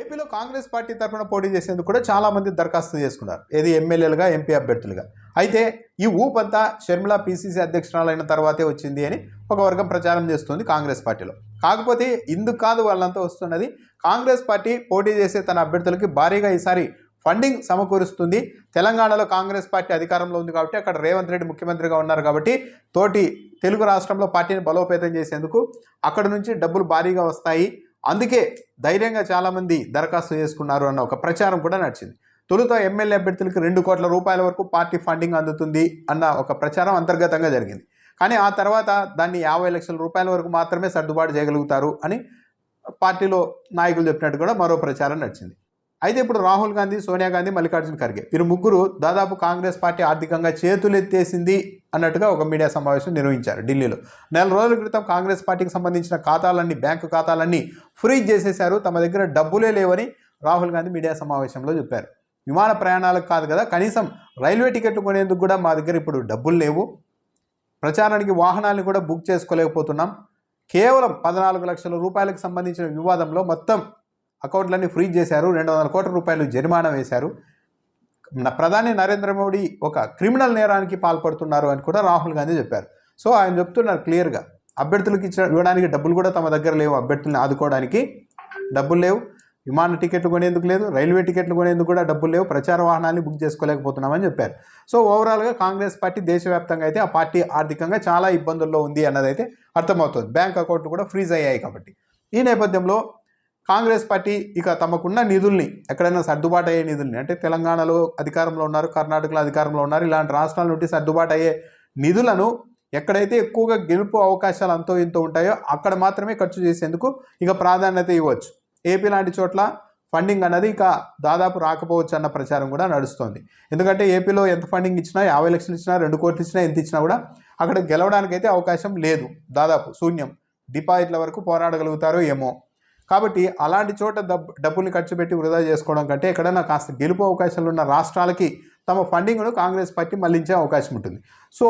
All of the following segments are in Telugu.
ఏపీలో కాంగ్రెస్ పార్టీ తరఫున పోటీ చేసేందుకు కూడా చాలామంది దరఖాస్తు చేసుకున్నారు. ఏది ఎమ్మెల్యేలుగా ఎంపీ అభ్యర్థులుగా. అయితే ఈ ఊపంతా షర్మిల పీసీసీ అధ్యక్షురాలైన తర్వాతే వచ్చింది అని ఒక వర్గం ప్రచారం చేస్తుంది కాంగ్రెస్ పార్టీలో. కాకపోతే ఇందుకు కాదు వాళ్ళంతా వస్తున్నది. కాంగ్రెస్ పార్టీ పోటీ చేసే తన అభ్యర్థులకి భారీగా ఈసారి ఫండింగ్ సమకూరుస్తుంది. తెలంగాణలో కాంగ్రెస్ పార్టీ అధికారంలో ఉంది కాబట్టి అక్కడ రేవంత్ రెడ్డి ముఖ్యమంత్రిగా ఉన్నారు కాబట్టి తోటి తెలుగు రాష్ట్రంలో పార్టీని బలోపేతం చేసేందుకు అక్కడ నుంచి డబ్బులు భారీగా వస్తాయి. అందుకే ధైర్యంగా చాలామంది దరఖాస్తు చేసుకున్నారు అన్న ఒక ప్రచారం కూడా నడిచింది. తొలుత ఎమ్మెల్యే అభ్యర్థులకు రెండు కోట్ల రూపాయల వరకు పార్టీ ఫండింగ్ అందుతుంది అన్న ఒక ప్రచారం అంతర్గతంగా జరిగింది. కానీ ఆ తర్వాత దాన్ని యాభై లక్షల రూపాయల వరకు మాత్రమే సర్దుబాటు చేయగలుగుతారు అని పార్టీలో నాయకులు చెప్పినట్టు కూడా మరో ప్రచారం నడిచింది. అయితే ఇప్పుడు రాహుల్ గాంధీ సోనియా గాంధీ మల్లికార్జున ఖర్గే వీరు ముగ్గురు దాదాపు కాంగ్రెస్ పార్టీ ఆర్థికంగా చేతులెత్తేసింది అన్నట్టుగా ఒక మీడియా సమావేశం నిర్వహించారు ఢిల్లీలో. నెల రోజుల క్రితం కాంగ్రెస్ పార్టీకి సంబంధించిన ఖాతాలన్నీ బ్యాంకు ఖాతాలన్నీ ఫ్రీజ్ చేసేశారు. తమ దగ్గర డబ్బులే లేవని రాహుల్ గాంధీ మీడియా సమావేశంలో చెప్పారు. విమాన ప్రయాణాలకు కాదు కదా కనీసం రైల్వే టికెట్లు కొనేందుకు కూడా మా దగ్గర ఇప్పుడు డబ్బులు లేవు. ప్రచారానికి వాహనాలను కూడా బుక్ చేసుకోలేకపోతున్నాం. కేవలం పద్నాలుగు లక్షల రూపాయలకు సంబంధించిన వివాదంలో మొత్తం అకౌంట్లన్నీ ఫ్రీజ్ చేశారు రెండు వందల కోట్ల రూపాయలు జరిమానా వేశారు. నా ప్రధాని నరేంద్ర మోడీ ఒక క్రిమినల్ నేరానికి పాల్పడుతున్నారు అని కూడా రాహుల్ గాంధీ చెప్పారు. సో ఆయన చెప్తున్నారు క్లియర్గా. అభ్యర్థులకు ఇచ్చిన ఇవ్వడానికి డబ్బులు కూడా తమ దగ్గర లేవు. అభ్యర్థులను ఆదుకోవడానికి డబ్బులు లేవు. విమాన టికెట్లు కొనేందుకు లేదు. రైల్వే టికెట్లు కొనేందుకు కూడా డబ్బులు లేవు. ప్రచార వాహనాన్ని బుక్ చేసుకోలేకపోతున్నామని చెప్పారు. సో ఓవరాల్గా కాంగ్రెస్ పార్టీ దేశవ్యాప్తంగా అయితే ఆ పార్టీ ఆర్థికంగా చాలా ఇబ్బందుల్లో ఉంది అన్నదైతే అర్థమవుతుంది. బ్యాంక్ అకౌంట్లు కూడా ఫ్రీజ్ అయ్యాయి కాబట్టి. ఈ నేపథ్యంలో కాంగ్రెస్ పార్టీ ఇక తమకున్న నిధుల్ని ఎక్కడైనా సర్దుబాటు అయ్యే నిధుల్ని అంటే తెలంగాణలో అధికారంలో ఉన్నారు కర్ణాటకలో అధికారంలో ఉన్నారు ఇలాంటి రాష్ట్రాల నుండి సర్దుబాటు అయ్యే నిధులను ఎక్కడైతే ఎక్కువగా గెలుపు అవకాశాలు అంతో ఇంతో ఉంటాయో అక్కడ మాత్రమే ఖర్చు చేసేందుకు ఇక ప్రాధాన్యత ఇవ్వచ్చు. ఏపీ లాంటి చోట్ల ఫండింగ్ అన్నది ఇక దాదాపు రాకపోవచ్చు అన్న ప్రచారం కూడా నడుస్తోంది. ఎందుకంటే ఏపీలో ఎంత ఫండింగ్ ఇచ్చినా యాభై లక్షలు ఇచ్చినా రెండు కోట్లు ఇచ్చినా ఎంత ఇచ్చినా కూడా అక్కడ గెలవడానికైతే అవకాశం లేదు. దాదాపు శూన్యం. డిపాజిట్ల వరకు పోరాడగలుగుతారో ఏమో. కాబట్టి అలాంటి చోట డబ్ డబ్బుల్ని ఖర్చు పెట్టి వృధా చేసుకోవడం కంటే ఎక్కడైనా కాస్త గెలుపు అవకాశాలు ఉన్న రాష్ట్రాలకి తమ ఫండింగ్ను కాంగ్రెస్ పార్టీ మళ్ళించే అవకాశం ఉంటుంది. సో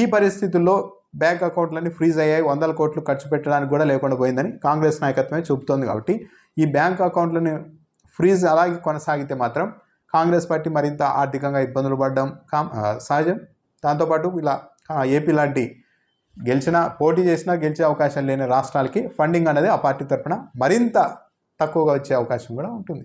ఈ పరిస్థితుల్లో బ్యాంక్ అకౌంట్లన్నీ ఫ్రీజ్ అయ్యాయి. వందల కోట్లు ఖర్చు పెట్టడానికి కూడా లేకుండా పోయిందని కాంగ్రెస్ నాయకత్వమే చెబుతోంది కాబట్టి ఈ బ్యాంక్ అకౌంట్లను ఫ్రీజ్ అలాగే కొనసాగితే మాత్రం కాంగ్రెస్ పార్టీ మరింత ఆర్థికంగా ఇబ్బందులు పడడం కా సహజం. దాంతోపాటు ఇలా ఏపీ లాంటి గెలిచినా పోటీ చేసినా గెలిచే అవకాశం లేని రాష్ట్రాలకి ఫండింగ్ అనేది ఆ పార్టీ తరఫున మరింత తక్కువగా వచ్చే అవకాశం కూడా ఉంటుంది.